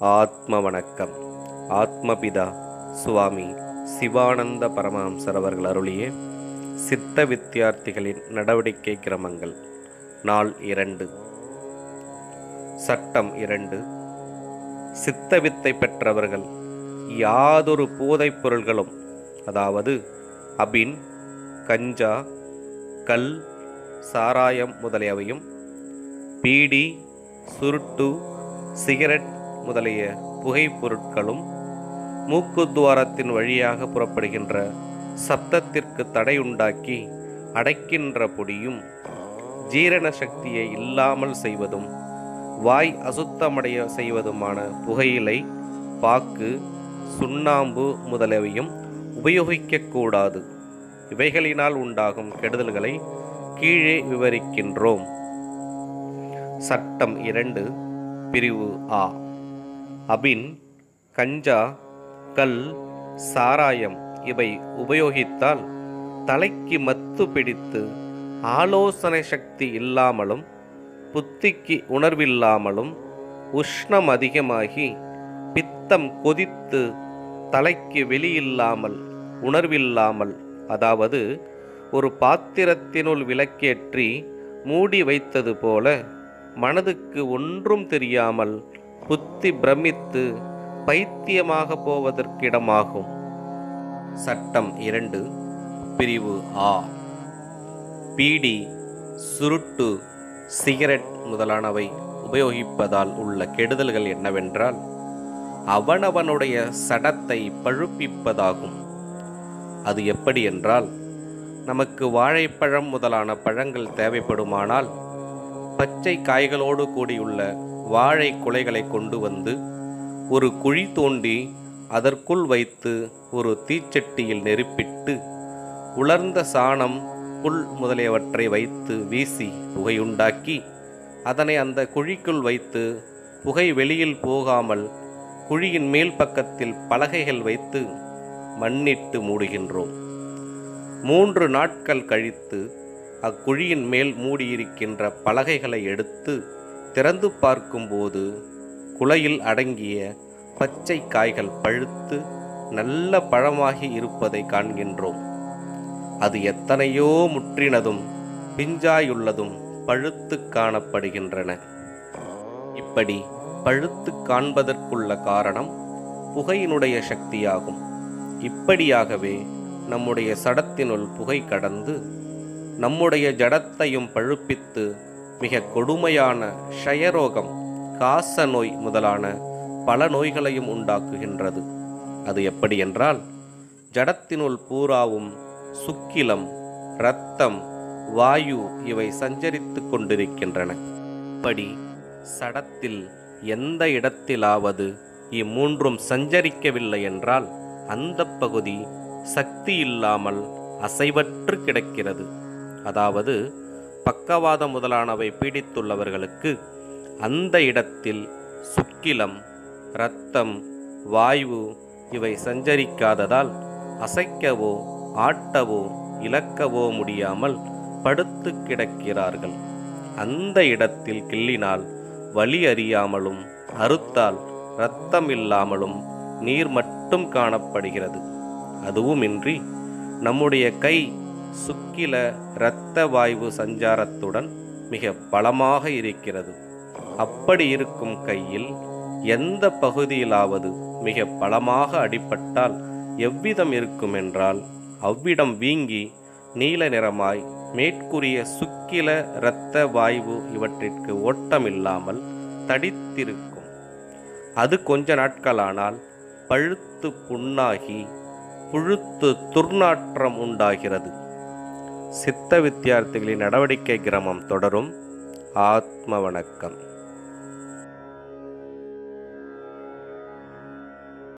ஆத்ம வணக்கம் ஆத்மபிதா சுவாமி சிவானந்த பரமஹம்சர் அவர்கள் அருளிய சித்த வித்தியார்த்திகளின் நடவடிக்கை கிரமங்கள். நாள் இரண்டு. சட்டம் இரண்டு. சித்த வித்தை பெற்றவர்கள் யாதொரு போதைப் பொருள்களும் அதாவது அபின் கஞ்சா கல் சாராயம் முதலியவையும் பீடி சுருட்டு சிகரெட் முதலிய புகைப்பொருட்களும் பொருட்களும் மூக்குத்துவாரத்தின் வழியாக புறப்படுகின்ற சப்தத்திற்கு தடையுண்டாக்கி அடைக்கின்ற பொடியும் ஜீரண சக்தியை இல்லாமல் செய்வதும் வாய் அசுத்தமடைய செய்வதுமான புகையிலை பாக்கு சுண்ணாம்பு முதலியவையும் உபயோகிக்கக்கூடாது. இவைகளினால் உண்டாகும் கெடுதல்களை கீழே விவரிக்கின்றோம். சட்டம் இரண்டு பிரிவு ஆ. அபின் கஞ்சா கல் சாராயம் இவை உபயோகித்தால் தலைக்கு மத்து பிடித்து ஆலோசனை சக்தி இல்லாமலும் புத்திக்கு உணர்வில்லாமலும் உஷ்ணம் அதிகமாகி பித்தம் கொதித்து தலைக்கு வெளியில்லாமல் உணர்வில்லாமல் அதாவது ஒரு பாத்திரத்தினுள் விளக்கேற்றி மூடி வைத்தது போல மனதுக்கு ஒன்றும் தெரியாமல் புத்தி பிரமித்து பைத்தியமாக போவதற்கிடமாகும். சட்டம் இரண்டு பிரிவு ஆ. பீடி சுருட்டு சிகரெட் முதலானவை உபயோகிப்பதால் உள்ள கெடுதல்கள் என்னவென்றால் அவனவனுடைய சடத்தை பழுப்பிப்பதாகும். அது எப்படி என்றால் நமக்கு வாழைப்பழம் முதலான பழங்கள் தேவைப்படுமானால் பச்சை காய்களோடு கூடியுள்ள வாழை குலைகளை கொண்டு வந்து ஒரு குழி தோண்டி அதற்குள் வைத்து ஒரு தீச்சட்டியில் நெருப்பிட்டு உலர்ந்த சாணம் புல் முதலியவற்றை வைத்து வீசி புகையுண்டாக்கி அதனை அந்த குழிக்குள் வைத்து புகை வெளியில் போகாமல் குழியின் மேல் பக்கத்தில் பலகைகள் வைத்து மண்ணிட்டு மூடுகின்றோம். மூன்று நாட்கள் கழித்து அக்குழியின் மேல் மூடியிருக்கின்ற பலகைகளை எடுத்து திறந்து பார்க்கும்போது குலையில் அடங்கிய பச்சை காய்கள் பழுத்து நல்ல பழமாகி இருப்பதை காண்கின்றோம். அது எத்தனையோ முற்றினதும் பிஞ்சாயுள்ளதும் பழுத்து காணப்படுகின்றன. இப்படி பழுத்து காண்பதற்குள்ள காரணம் புகையினுடைய சக்தியாகும். இப்படியாகவே நம்முடைய சடத்தினுள் புகை கடந்து நம்முடைய ஜடத்தையும் பழுப்பித்து மிக கொடுமையான க்ஷயரோகம் காச நோய் முதலான பல நோய்களையும் உண்டாக்குகின்றது. அது எப்படி என்றால் ஜடத்தினுள் பூராவும் சுக்கிலம் இரத்தம் வாயு இவை சஞ்சரித்து கொண்டிருக்கின்றன. இப்படி சடத்தில் எந்த இடத்திலாவது இம்மூன்றும் சஞ்சரிக்கவில்லை என்றால் அந்த பகுதி சக்தி இல்லாமல் அசைவற்று கிடக்கிறது. அதாவது பக்கவாதம் முதலானவை பீடித்துள்ளவர்களுக்கு அந்த இடத்தில் சுக்கிலம் இரத்தம் வாயு இவை சஞ்சரிக்காததால் அசைக்கவோ ஆட்டவோ இழக்கவோ முடியாமல் படுத்து கிடக்கிறார்கள். அந்த இடத்தில் கிள்ளினால் வலி அறியாமலும் அறுத்தால் இரத்தம் இல்லாமலும் நீர் மட்டும் காணப்படுகிறது. அதுவுமின்றி நம்முடைய கை சுக்கில இரத்த வாயு சஞ்சாரத்துடன் மிக பலமாக இருக்கிறது. அப்படி இருக்கும் கையில் எந்த பகுதியிலாவது மிக பலமாக அடிபட்டால் எவ்விதம் இருக்கும் என்றால் அவ்விடம் வீங்கி நீல நிறமாய் மேற்கூறிய சுக்கில இரத்த வாயு இவற்றிற்கு ஓட்டமில்லாமல் தடித்திருக்கும். அது கொஞ்ச நாட்களானால் பழுத்து புண்ணாகி புழுத்து துர்நாற்றம் உண்டாகிறது. சித்த வித்தியார்த்திகளின் நடவடிக்கை கிரமம் தொடரும். ஆத்ம வணக்கம்.